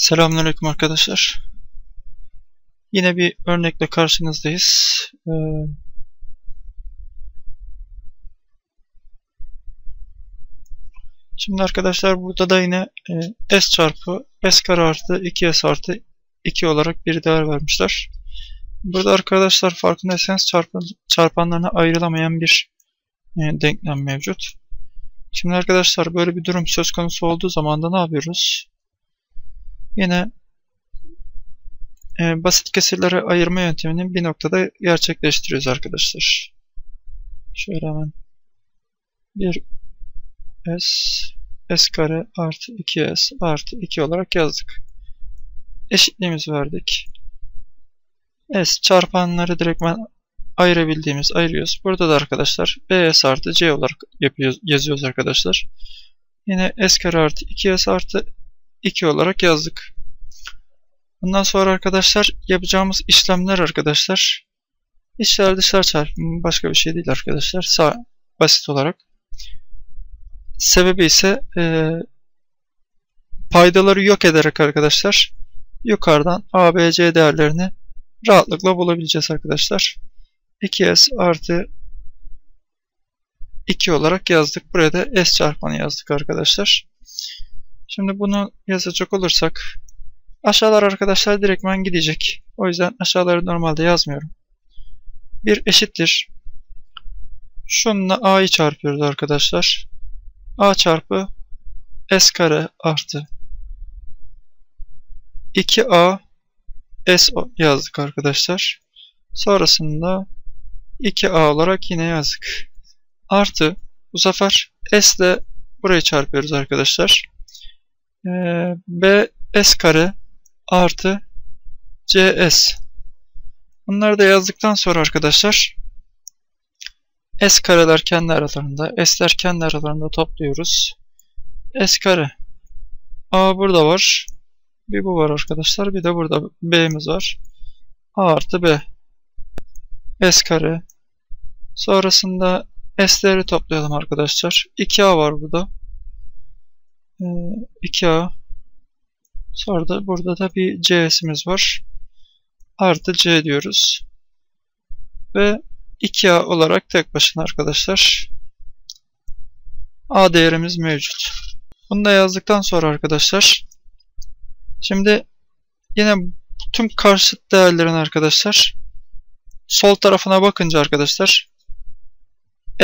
Selamünaleyküm arkadaşlar. Yine bir örnekle karşınızdayız. Ee, Şimdi arkadaşlar burada da yine e, s çarpı s kare artı 2s artı 2 olarak bir değer vermişler. Burada arkadaşlar farkındaysanız çarpan, çarpanlarına ayrılamayan bir e, denklem mevcut. Şimdi arkadaşlar böyle bir durum söz konusu olduğu zaman da ne yapıyoruz? Yine e, basit kesirlere ayırma yöntemini bir noktada gerçekleştiriyoruz arkadaşlar. Şöyle hemen bir s s kare artı 2s artı 2 olarak yazdık. Eşitliğimizi verdik. s çarpanları direktmen ayırabildiğimiz ayırıyoruz. Burada da arkadaşlar bs artı c olarak yapıyoruz, yazıyoruz arkadaşlar. Yine s kare artı 2s artı 2 olarak yazdık. Bundan sonra arkadaşlar yapacağımız işlemler arkadaşlar içler dışlar çarpımı başka bir şey değil arkadaşlar. Sağ, basit olarak. Sebebi ise e, paydaları yok ederek arkadaşlar yukarıdan A, B, C değerlerini rahatlıkla bulabileceğiz arkadaşlar. 2S artı 2 olarak yazdık. Buraya da S çarpanı yazdık arkadaşlar. Şimdi bunu yazacak olursak aşağılar arkadaşlar direktmen gidecek. O yüzden aşağıları normalde yazmıyorum. Bir eşittir. Şununla a'yı çarpıyoruz arkadaşlar. a çarpı s kare artı 2a s yazdık arkadaşlar. Sonrasında 2a olarak yine yazdık. Artı bu sefer s ile burayı çarpıyoruz arkadaşlar. Ee, b s kare artı cs. Bunları da yazdıktan sonra arkadaşlar s kareler kendi aralarında, s'ler kendi aralarında topluyoruz. s kare a burada var. Bir bu var arkadaşlar. Bir de burada b'miz var. a artı b s kare sonrasında s'leri toplayalım arkadaşlar. 2a var burada. 2a ee, sonra da burada da bir c'simiz var. Artı c diyoruz. Ve 2a olarak tek başına arkadaşlar a değerimiz mevcut. Bunu da yazdıktan sonra arkadaşlar şimdi yine tüm karşıt değerlerin arkadaşlar sol tarafına bakınca arkadaşlar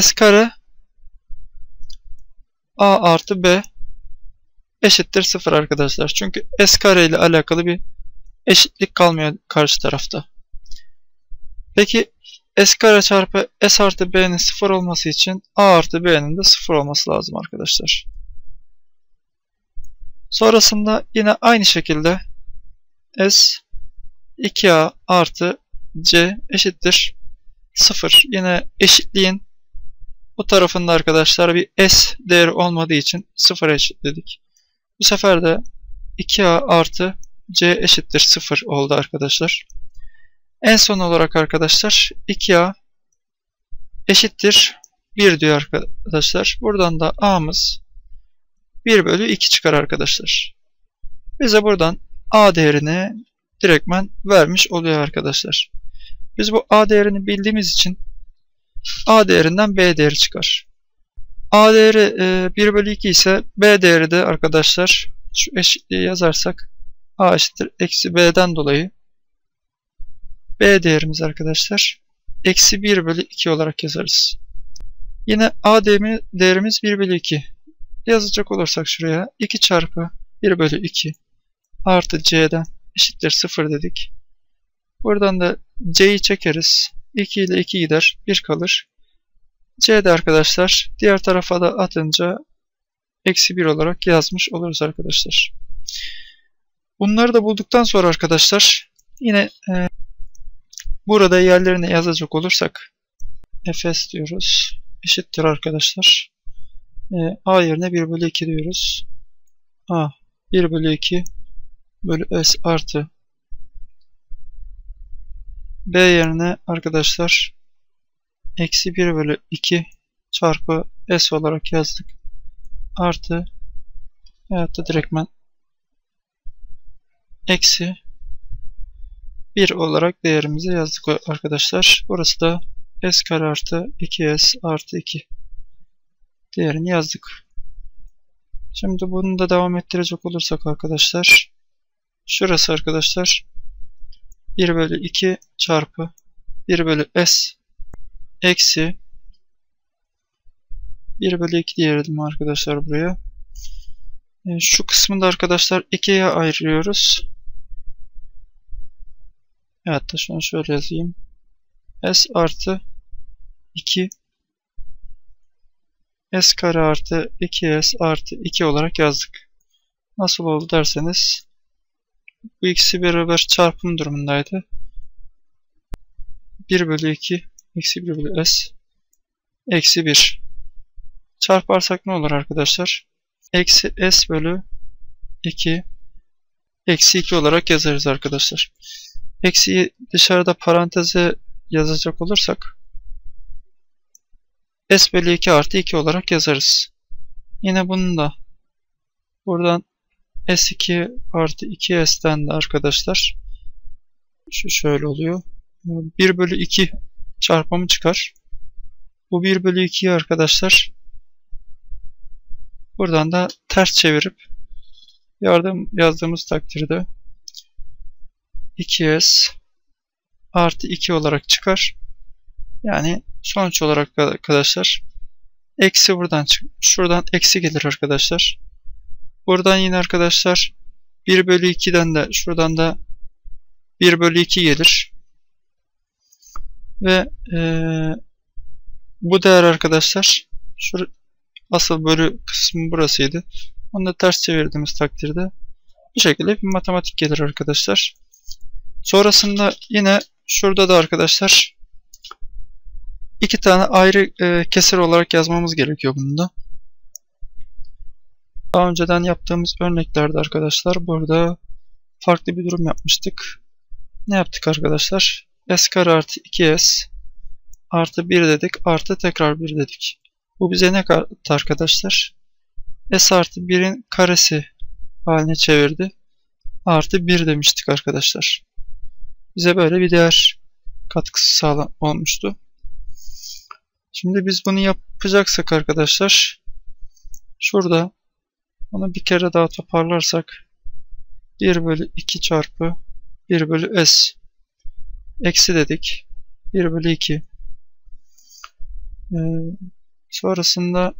s kare a artı b eşittir 0 arkadaşlar. Çünkü s kare ile alakalı bir eşitlik kalmıyor karşı tarafta. Peki s kare çarpı s artı b'nin 0 olması için a artı b'nin de 0 olması lazım arkadaşlar. Sonrasında yine aynı şekilde s 2a artı c eşittir 0. Yine eşitliğin bu tarafında arkadaşlar bir s değeri olmadığı için 0 eşitledik. Bu sefer de 2a artı c eşittir 0 oldu arkadaşlar. En son olarak arkadaşlar 2a eşittir 1 diyor arkadaşlar. Buradan da a'mız 1 bölü 2 çıkar arkadaşlar. Bize buradan a değerini direktmen vermiş oluyor arkadaşlar. Biz bu a değerini bildiğimiz için a değerinden b değeri çıkar. A değeri e, 1 bölü 2 ise B değeri de arkadaşlar şu eşitliği yazarsak A eşittir eksi B'den dolayı B değerimiz arkadaşlar eksi 1 bölü 2 olarak yazarız. Yine A değerimiz 1 bölü 2. Yazacak olursak şuraya 2 çarpı 1 bölü 2 artı C'den eşittir 0 dedik. Buradan da C'yi çekeriz. 2 ile 2 gider. 1 kalır. C'de arkadaşlar diğer tarafa da atınca eksi 1 olarak yazmış oluruz arkadaşlar. Bunları da bulduktan sonra arkadaşlar yine e, burada yerlerine yazacak olursak fs diyoruz. Eşittir arkadaşlar. E, a yerine 1 bölü 2 diyoruz. a 1 bölü 2 bölü s artı b yerine arkadaşlar eksi 1 bölü 2 çarpı s olarak yazdık. Artı veyahut da direktmen eksi 1 olarak değerimizi yazdık arkadaşlar. Burası da s kare artı 2s artı 2 değerini yazdık. Şimdi bunu da devam ettirecek olursak arkadaşlar şurası arkadaşlar 1 bölü 2 çarpı 1 bölü s eksi 1 bölü 2 diyelim arkadaşlar buraya. E, şu kısmı da arkadaşlar 2'ye ayırıyoruz. Evet da şunu şöyle yazayım. S artı 2 S kare artı 2S artı 2 olarak yazdık. Nasıl oldu derseniz bu ikisi beraber çarpım durumundaydı. 1 bölü 2 eksi 1 bölü S eksi 1 çarparsak ne olur arkadaşlar? Eksi S bölü 2 eksi 2 olarak yazarız arkadaşlar. Eksiyi dışarıda paranteze yazacak olursak S bölü 2 artı 2 olarak yazarız. Yine bunu da buradan S2 artı 2S'ten de arkadaşlar şu şöyle oluyor. 1 bölü 2 çarpımı çıkar. Bu 1 bölü 2'yi arkadaşlar buradan da ters çevirip yardım yazdığımız takdirde 2s artı 2 olarak çıkar. Yani sonuç olarak arkadaşlar eksi buradan çık şuradan eksi gelir arkadaşlar. Buradan yine arkadaşlar 1 bölü 2'den de şuradan da 1 bölü 2 gelir. Ve e, bu değer arkadaşlar şu asıl bölü kısmı burasıydı. Onu da ters çevirdiğimiz takdirde bu şekilde bir matematik gelir arkadaşlar. Sonrasında yine şurada da arkadaşlar iki tane ayrı e, kesir olarak yazmamız gerekiyor bunda. Daha önceden yaptığımız örneklerde arkadaşlar burada farklı bir durum yapmıştık. Ne yaptık arkadaşlar? S kare artı 2s artı 1 dedik artı tekrar 1 dedik. Bu bize ne kattı arkadaşlar? s artı 1'in karesi haline çevirdi. Artı 1 demiştik arkadaşlar bize böyle bir değer katkısı sağlam olmuştu. Şimdi biz bunu yapacaksak arkadaşlar şurada onu bir kere daha toparlarsak 1 bölü 2 çarpı 1 bölü s eksi dedik 1 bölü 2 ee, sonrasında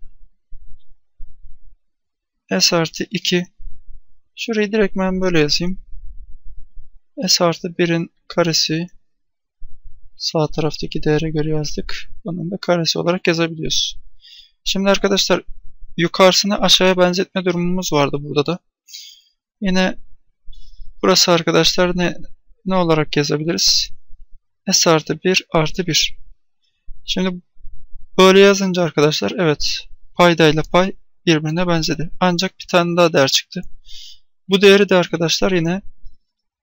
s artı 2 şurayı direkt ben böyle yazayım s artı 1'in karesi sağ taraftaki değere göre yazdık. Bunun da karesi olarak yazabiliyoruz. Şimdi arkadaşlar yukarısını aşağıya benzetme durumumuz vardı burada da. Yine burası arkadaşlar ne, ne olarak yazabiliriz? S artı 1 artı 1. Şimdi böyle yazınca arkadaşlar evet paydayla pay birbirine benzedi. Ancak bir tane daha değer çıktı. Bu değeri de arkadaşlar yine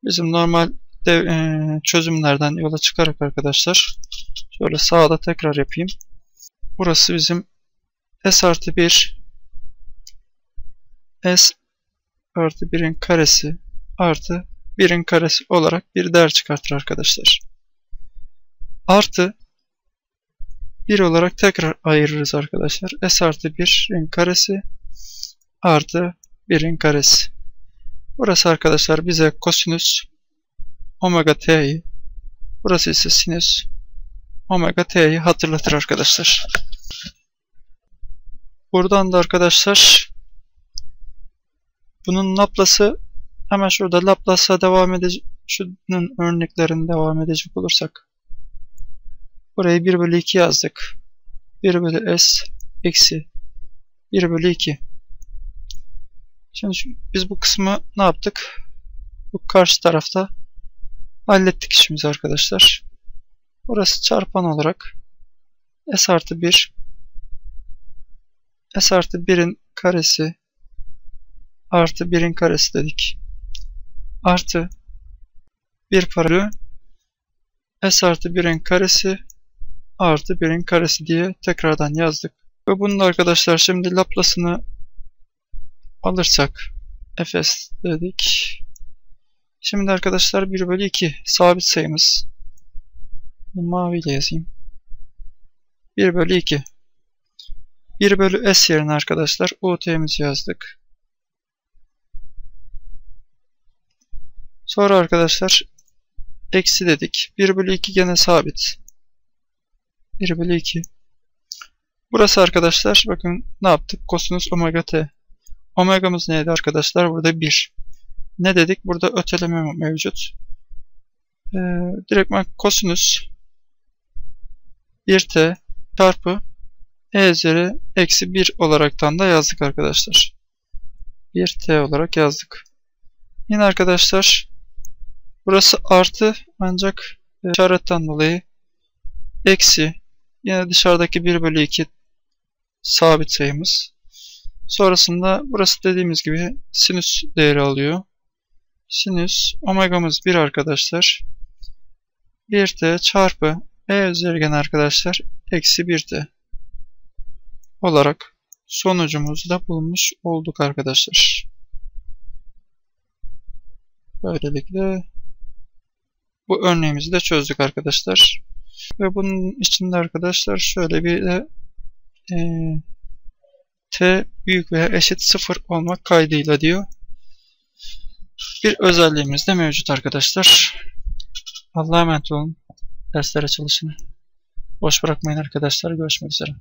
bizim normal de, e, çözümlerden yola çıkarak arkadaşlar şöyle sağda tekrar yapayım. Burası bizim s artı 1 s artı 1'in karesi artı 1'in karesi olarak bir değer çıkartır arkadaşlar. Artı 1 olarak tekrar ayırırız arkadaşlar. s artı 1'in karesi artı 1'in karesi. Burası arkadaşlar bize kosinüs omega t'yi burası ise sinüs omega t'yi hatırlatır arkadaşlar. Buradan da arkadaşlar bunun Laplace'ı hemen şurada Laplace'a devam edecek şunun örneklerini devam edecek olursak burayı 1 bölü 2 yazdık. 1 bölü s eksi 1 bölü 2 Şimdi biz bu kısmı ne yaptık? Bu karşı tarafta hallettik işimizi arkadaşlar. Burası çarpan olarak s artı 1 s artı 1'in karesi artı 1'in karesi dedik. Artı 1 paralel s artı 1'in karesi artı 1'in karesi diye tekrardan yazdık. Ve bunun arkadaşlar şimdi Laplace'ını alırsak fs dedik Şimdi arkadaşlar 1 bölü 2 sabit sayımız. Maviyle yazayım. 1 bölü 2. 1 bölü s yerine arkadaşlar ut'mizi yazdık. Sonra arkadaşlar eksi dedik. 1 bölü 2 gene sabit. 1 bölü 2. Burası arkadaşlar bakın ne yaptık? Kosinüs omega t. Omega'mız neydi arkadaşlar? Burada 1. Ne dedik? Burada öteleme mevcut. Ee, direktman kosinüs 1t çarpı e üzeri eksi 1 olaraktan da yazdık arkadaşlar. 1t olarak yazdık. Yine arkadaşlar burası artı ancak işaretten dolayı eksi yine dışarıdaki 1 bölü 2 sabit sayımız. Sonrasında burası dediğimiz gibi sinüs değeri alıyor. Sinüs omegamız 1 arkadaşlar. 1t çarpı e üzerigen arkadaşlar eksi 1t olarak sonucumuzu da bulmuş olduk arkadaşlar. Böylelikle bu örneğimizi de çözdük arkadaşlar. Ve bunun içinde arkadaşlar şöyle bir de e, t büyük veya eşit 0 olmak kaydıyla diyor. Bir özelliğimiz de mevcut arkadaşlar. Allah'a emanet olun. Derslere çalışın. Boş bırakmayın arkadaşlar. Görüşmek üzere.